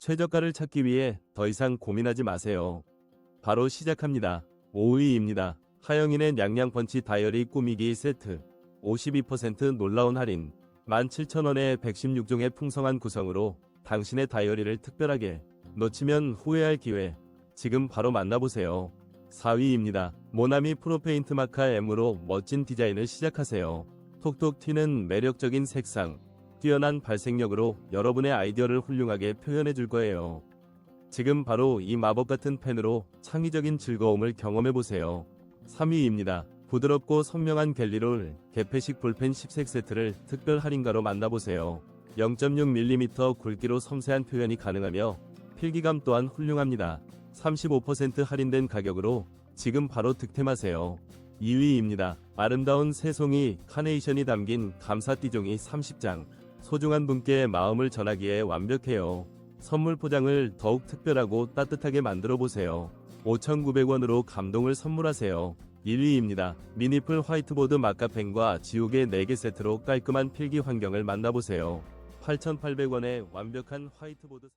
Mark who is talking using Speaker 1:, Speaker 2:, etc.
Speaker 1: 최저가를 찾기 위해 더 이상 고민하지 마세요. 바로 시작합니다. 5위입니다. 하영인의 냥냥 펀치 다이어리 꾸미기 세트 52% 놀라운 할인 17,000원에 116종의 풍성한 구성으로 당신의 다이어리를 특별하게 놓치면 후회할 기회 지금 바로 만나보세요. 4위입니다. 모나미 프로페인트 마카 M으로 멋진 디자인을 시작하세요. 톡톡 튀는 매력적인 색상, 뛰어난 발색력으로 여러분의 아이디어를 훌륭하게 표현해 줄 거예요. 지금 바로 이 마법 같은 펜으로 창의적인 즐거움을 경험해 보세요. 3위입니다. 부드럽고 선명한 갤리롤 개폐식 볼펜 10색 세트를 특별 할인가로 만나보세요. 0.6mm 굵기로 섬세한 표현이 가능하며 필기감 또한 훌륭합니다. 35% 할인된 가격으로 지금 바로 득템하세요. 2위입니다. 아름다운 새송이 카네이션이 담긴 감사띠종이 30장. 소중한 분께 마음을 전하기에 완벽해요. 선물 포장을 더욱 특별하고 따뜻하게 만들어 보세요. 5,900원으로 감동을 선물하세요. 1위입니다. 미니풀 화이트보드 마카펜과 지우개 4개 세트로 깔끔한 필기 환경을 만나보세요. 8,800원의 완벽한 화이트보드